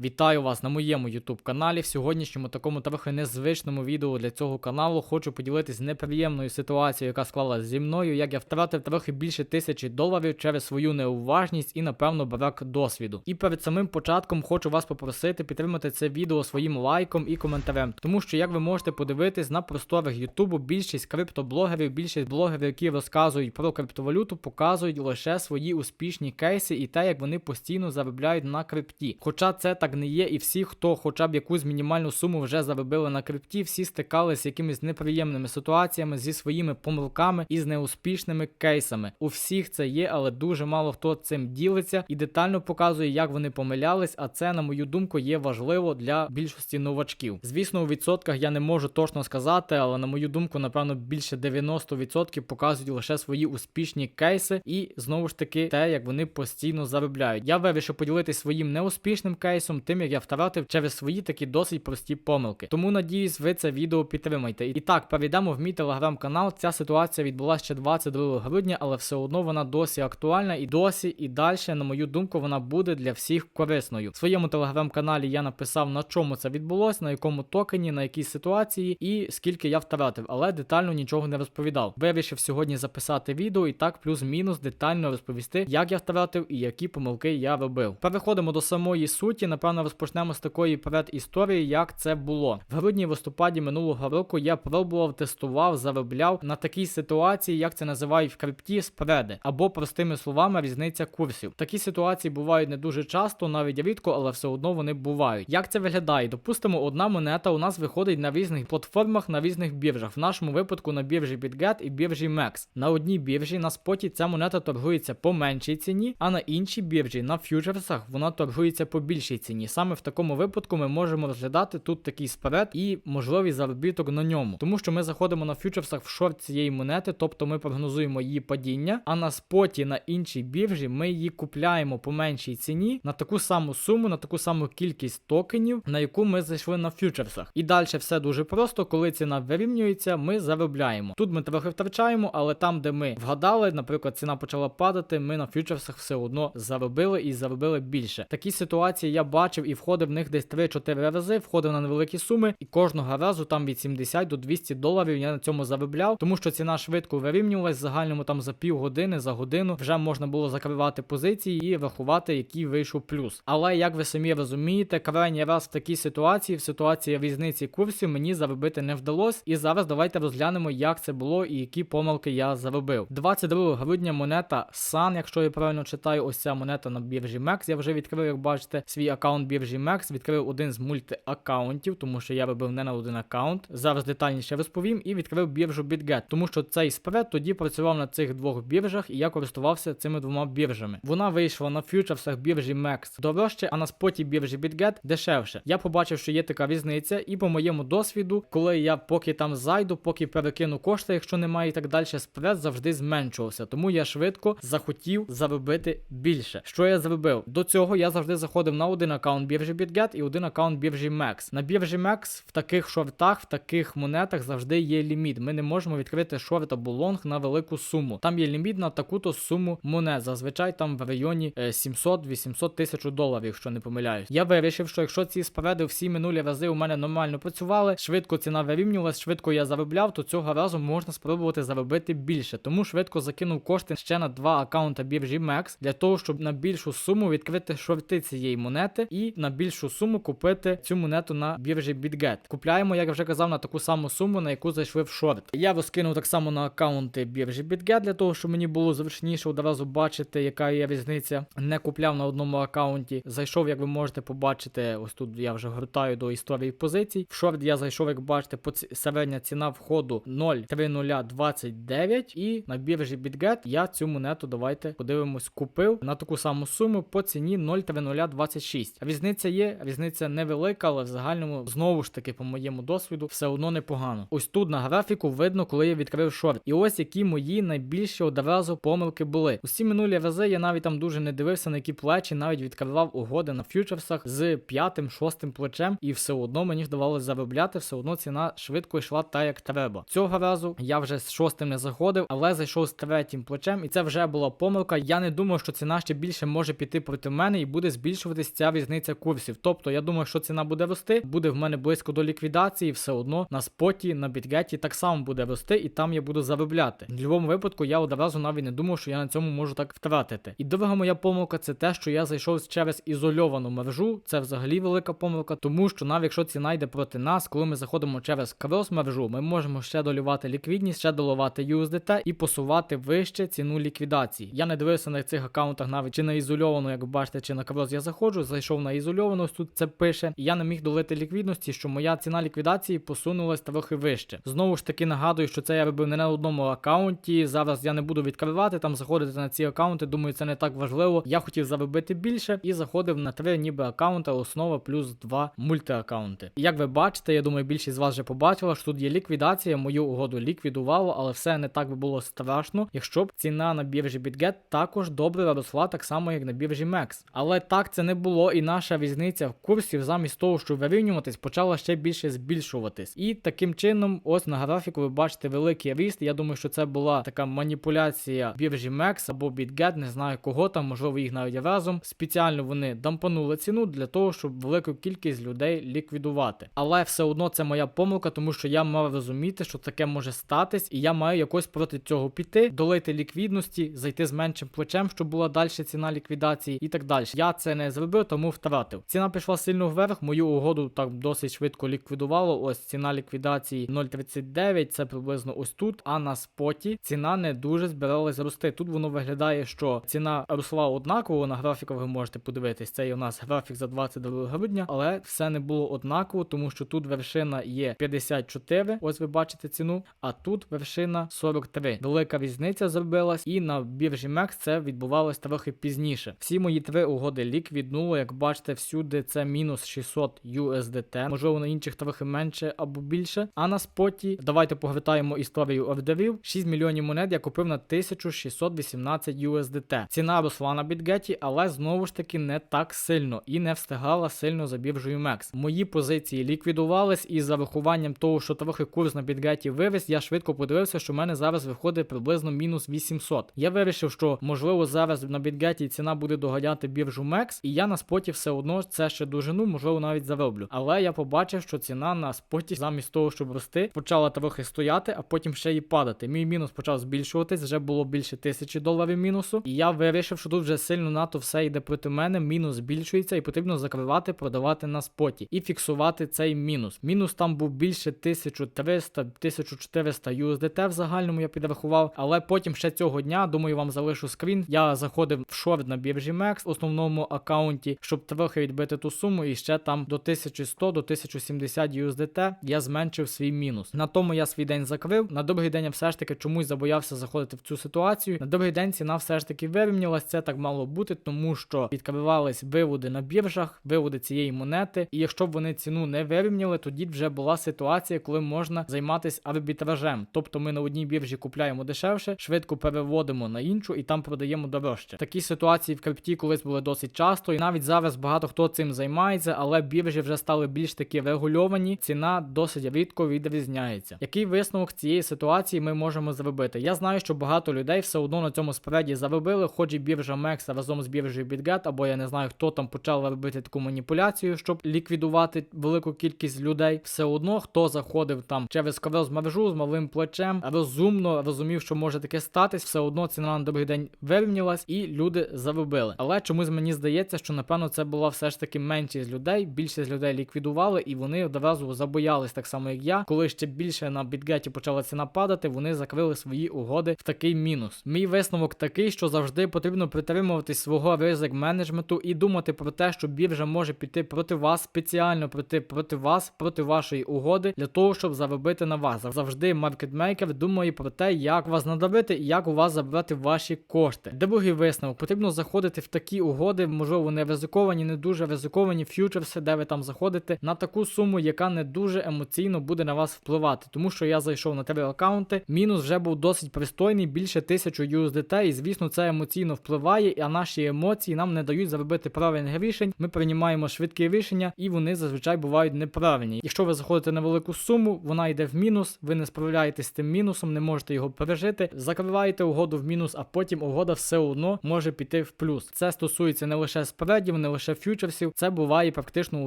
Вітаю вас на моєму YouTube каналі. В сьогоднішньому такому трохи незвичному відео для цього каналу хочу поділитись неприємною ситуацією, яка склалась зі мною, як я втратив трохи більше тисячі доларів через свою неуважність і, напевно, брак досвіду. І перед самим початком хочу вас попросити підтримати це відео своїм лайком і коментарем, тому що, як ви можете подивитись, на просторах Ютубу більшість криптоблогерів, більшість блогерів, які розказують про криптовалюту, показують лише свої успішні кейси і те, як вони постійно заробляють на крипті. Хоча це так не є, і всі, хто хоча б якусь мінімальну суму вже заробили на крипті, всі стикалися з якимись неприємними ситуаціями зі своїми помилками і з неуспішними кейсами. У всіх це є, але дуже мало хто цим ділиться і детально показує, як вони помилялись. А це, на мою думку, є важливо для більшості новачків. Звісно, у відсотках я не можу точно сказати, але на мою думку, напевно, більше 90% показують лише свої успішні кейси, і знову ж таки те, як вони постійно заробляють. Я вирішив поділитися своїм неуспішним кейсом, тим як я втратив через свої такі досить прості помилки. Тому надіюсь, ви це відео підтримаєте. І так, перейдемо в мій телеграм-канал. Ця ситуація відбулася ще 22 грудня, але все одно вона досі актуальна і досі і далі, на мою думку, вона буде для всіх корисною. В своєму телеграм-каналі я написав на чому це відбулося, на якому токені, на якій ситуації і скільки я втратив, але детально нічого не розповідав. Вирішив сьогодні записати відео і так плюс-мінус детально розповісти, як я втратив і які помилки я робив. Переходимо до самої суті. Напевно, розпочнемо з такої перед історії, як це було. В грудні листопаді минулого року я пробував, тестував, заробляв на такій ситуації, як це називають в крипті, спреди, або простими словами, різниця курсів. Такі ситуації бувають не дуже часто, навіть рідко, але все одно вони бувають. Як це виглядає? Допустимо, одна монета у нас виходить на різних платформах, на різних біржах. В нашому випадку на біржі BitGet і біржі MEX. На одній біржі на споті ця монета торгується по меншій ціні, а на іншій біржі на фьючерсах вона торгується по більшій ціні. Саме в такому випадку ми можемо розглядати тут такий спред і можливий заробіток на ньому, тому що ми заходимо на фьючерсах в шорт цієї монети, тобто ми прогнозуємо її падіння. А на споті на іншій біржі ми її купляємо по меншій ціні на таку саму суму, на таку саму кількість токенів, на яку ми зайшли на фьючерсах. І далі все дуже просто. Коли ціна вирівнюється, ми заробляємо. Тут ми трохи втрачаємо, але там, де ми вгадали, наприклад, ціна почала падати, ми на фьючерсах все одно заробили і заробили більше. Такі ситуації я бачив і входив в них десь 3-4 рази, входив на невеликі суми, і кожного разу там від 70 до 200 доларів я на цьому заробляв, тому що ціна швидко вирівнювалась в загальному там за пів години, за годину вже можна було закривати позиції і рахувати, який вийшов плюс. Але як ви самі розумієте, крайній раз в такій ситуації, в ситуації різниці курсів, мені заробити не вдалося. І зараз давайте розглянемо, як це було і які помилки я заробив. 22 грудня монета Sun, якщо я правильно читаю, ось ця монета на біржі MEX. Я вже відкрив, як бачите, свій аккаунт біржі MEX, відкрив один з мультиаккаунтів, тому що я робив не на один аккаунт. Зараз детальніше розповім і відкрив біржу BitGet, тому що цей спред тоді працював на цих двох біржах, і я користувався цими двома біржами. Вона вийшла на фьючерсах біржі MEX дорожче, а на споті біржі BitGet дешевше. Я побачив, що є така різниця, і по моєму досвіду, коли я поки там зайду, поки перекину кошти, якщо немає і так далі, спред завжди зменшувався. Тому я швидко захотів заробити більше. Що я зробив? До цього я завжди заходив на один аккаунт біржі BitGet і один аккаунт біржі MEX. На біржі MEX в таких шортах, в таких монетах завжди є ліміт. Ми не можемо відкрити шорт або лонг на велику суму. Там є ліміт на таку-то суму монет. Зазвичай там в районі 700-800 тисяч доларів, якщо не помиляюсь. Я вирішив, що якщо ці спреди всі минулі рази у мене нормально працювали, швидко ціна вирівнювалась, швидко я заробляв, то цього разу можна спробувати заробити більше. Тому швидко закинув кошти ще на два аккаунта біржі MEX для того, щоб на більшу суму відкрити шорти цієї монети і на більшу суму купити цю монету на біржі BitGet. Купляємо, як я вже казав, на таку саму суму, на яку зайшли в шорт. Я розкинув так само на аккаунти біржі BitGet для того, щоб мені було зручніше одразу бачити, яка є різниця. Не купляв на одному аккаунті. Зайшов, як ви можете побачити, ось тут я вже гортаю до історії позицій. В шорт я зайшов, як бачите, по середня ціна входу 0,3029. І на біржі BitGet я цю монету, давайте подивимось, купив на таку саму суму по ціні 0,3026. Різниця є, різниця невелика, але в загальному знову ж таки, по моєму досвіду, все одно непогано. Ось тут на графіку видно, коли я відкрив шорт. І ось які мої найбільші одразу помилки були. Усі минулі рази я навіть там дуже не дивився, на які плечі, навіть відкривав угоди на фьючерсах з п'ятим, шостим плечем, і все одно мені вдавалося заробляти, все одно ціна швидко йшла та як треба. Цього разу я вже з шостим не заходив, але зайшов з третім плечем, і це вже була помилка. Я не думав, що ціна ще більше може піти проти мене і буде збільшуватись ця різниця. Різниця курсів. Тобто, я думаю, що ціна буде рости, буде в мене близько до ліквідації, все одно на споті, на бітгеті так само буде рости, і там я буду заробляти. В будь-якому випадку я одразу навіть не думав, що я на цьому можу так втратити. І друга моя помилка це те, що я зайшов через ізольовану мережу. Це взагалі велика помилка, тому що навіть якщо ціна йде проти нас, коли ми заходимо через крос мережу, ми можемо ще долювати ліквідність, ще доливати USDT і посувати вище ціну ліквідації. Я не дивився на цих аккаунтах навіть чи на ізольовану, як ви бачите, чи на крос я заходжу, зайшов на ізольовану, ось тут це пише. І я не міг долити ліквідності, що моя ціна ліквідації посунулась трохи вище. Знову ж таки нагадую, що це я робив не на одному аккаунті. Зараз я не буду відкривати там, заходити на ці аккаунти. Думаю, це не так важливо. Я хотів заробити більше і заходив на три ніби аккаунти, основа плюс два мультиаккаунти. Як ви бачите, я думаю, більшість з вас вже побачила, що тут є ліквідація. Мою угоду ліквідувало, але все не так би було страшно, якщо б ціна на біржі BitGet також добре росла, так само як на біржі MEX. Але так це не було, і наша різниця в курсі замість того, щоб вирівнюватись, почала ще більше збільшуватись. І таким чином, ось на графіку ви бачите великий ріст. Я думаю, що це була така маніпуляція біржі MEX або BitGet, не знаю кого там, можливо, їх навіть разом. Спеціально вони дампанули ціну для того, щоб велику кількість людей ліквідувати. Але все одно це моя помилка, тому що я мав розуміти, що таке може статись, і я маю якось проти цього піти, долити ліквідності, зайти з меншим плечем, щоб була далі ціна ліквідації і так далі. Я це не зробив, тому втратив. Ціна пішла сильно вверх. Мою угоду так досить швидко ліквідувало. Ось ціна ліквідації 0,39, це приблизно ось тут. А на споті ціна не дуже збиралась рости. Тут воно виглядає, що ціна росла однаково. На графіках ви можете подивитись. Це є у нас графік за 22 грудня, але все не було однаково, тому що тут вершина є 54. Ось ви бачите ціну, а тут вершина 43. Велика різниця зробилась, і на біржі MEX це відбувалось трохи пізніше. Всі мої три угоди ліквіднуло. Як бачите, всюди це мінус 600 USDT. Можливо, на інших трохи менше або більше. А на споті давайте погортаємо історію ордерів. 6 мільйонів монет я купив на 1618 USDT. Ціна росла на бітгеті, але знову ж таки не так сильно і не встигала сильно за біржею MEX. Мої позиції ліквідувались, і за врахуванням того, що трохи курс на бітгеті вивез, я швидко подивився, що в мене зараз виходить приблизно мінус 800. Я вирішив, що можливо зараз на бітгеті ціна буде доганяти біржу MEX, і я на споті все одно це ще дожину, можливо, навіть зароблю. Але я побачив, що ціна на споті, замість того, щоб рости, почала трохи стояти, а потім ще й падати. Мій мінус почав збільшуватись, вже було більше тисячі доларів мінусу. І я вирішив, що тут вже сильно НАТО все йде проти мене. Мінус збільшується, і потрібно закривати, продавати на споті і фіксувати цей мінус. Мінус там був більше 1300-1400 USDT в загальному я підрахував. Але потім ще цього дня, думаю, вам залишу скрін. Я заходив в шорт на біржі в основному аккаунті, щоб трохи відбити ту суму, і ще там до 1100 до 1070 USDT я зменшив свій мінус. На тому я свій день закрив. На другий день я все ж таки чомусь забоявся заходити в цю ситуацію. На другий день ціна все ж таки вирівнялась. Це так мало бути, тому що відкривались виводи на біржах, виводи цієї монети. І якщо б вони ціну не вирівняли, тоді вже була ситуація, коли можна займатися арбітражем. Тобто ми на одній біржі купляємо дешевше, швидко переводимо на іншу і там продаємо дорожче. Такі ситуації в крипті колись були досить часто, і навіть зараз багато хто цим займається, але біржі вже стали більш такі регульовані. Ціна досить рідко відрізняється. Який висновок цієї ситуації ми можемо зробити? Я знаю, що багато людей все одно на цьому спреді заробили, хоч і біржа MEX разом з біржею BitGet, або я не знаю, хто там почав робити таку маніпуляцію, щоб ліквідувати велику кількість людей. Все одно хто заходив там через з мережу з малим плечем, розумно розумів, що може таке статись, все одно ціна на другий день вирівнялась і люди заробили. Але чомусь мені здається, що напевно це була все ж таки меншість людей. Більшість людей ліквідували, і вони одразу забоялись так само, як я. Коли ще більше на бітгеті почала ціна падати, вони закрили свої угоди в такий мінус. Мій висновок такий, що завжди потрібно притримуватись свого ризик менеджменту і думати про те, що біржа може піти проти вас, спеціально прийти проти вас, проти вашої угоди, для того, щоб заробити на вас. Завжди маркетмейкер думає про те, як вас надавити і як у вас забрати ваші кошти. Другий висновок потрібно заходити в такі угоди, можливо, не ризиковані, не дуже ризиковані фьючерси, де ви там заходите на таку суму, яка не дуже емоційно буде на вас впливати. Тому що я зайшов на три аккаунти, мінус вже був досить пристойний, більше 1000 USDT, і звісно, це емоційно впливає, а наші емоції нам не дають заробити правильних рішень. Ми приймаємо швидкі рішення, і вони зазвичай бувають неправильні. Якщо ви заходите на велику суму, вона йде в мінус, ви не справляєтесь з тим мінусом, не можете його пережити. Закриваєте угоду в мінус, а потім угода все одно може піти в плюс. Це стосується не лише спредів, не лише лише фьючерсів, це буває практично у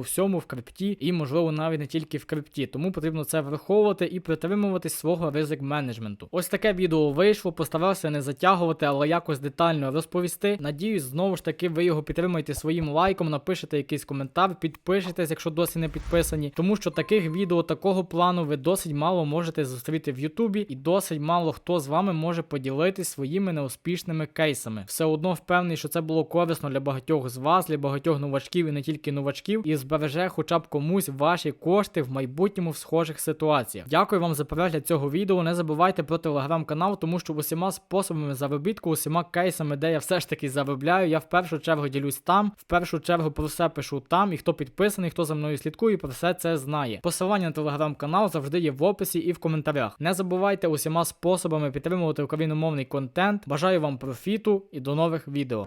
всьому в крипті і, можливо, навіть не тільки в крипті. Тому потрібно це враховувати і притримуватись свого ризик менеджменту. Ось таке відео вийшло. Постарався не затягувати, але якось детально розповісти. Надіюсь, знову ж таки, ви його підтримаєте своїм лайком, напишете якийсь коментар, підпишетесь, якщо досі не підписані, тому що таких відео такого плану ви досить мало можете зустріти в Ютубі, і досить мало хто з вами може поділитись своїми неуспішними кейсами. Все одно впевнений, що це було корисно для багатьох з вас, для багатьох новачків і не тільки новачків, і збереже хоча б комусь ваші кошти в майбутньому в схожих ситуаціях. Дякую вам за перегляд цього відео. Не забувайте про телеграм-канал, тому що усіма способами заробітку, усіма кейсами, де я все ж таки заробляю, я в першу чергу ділюсь там, в першу чергу про все пишу там. І хто підписаний, хто за мною слідкує, про все це знає. Посилання на телеграм-канал завжди є в описі і в коментарях. Не забувайте усіма способами підтримувати україномовний контент. Бажаю вам профіту і до нових відео.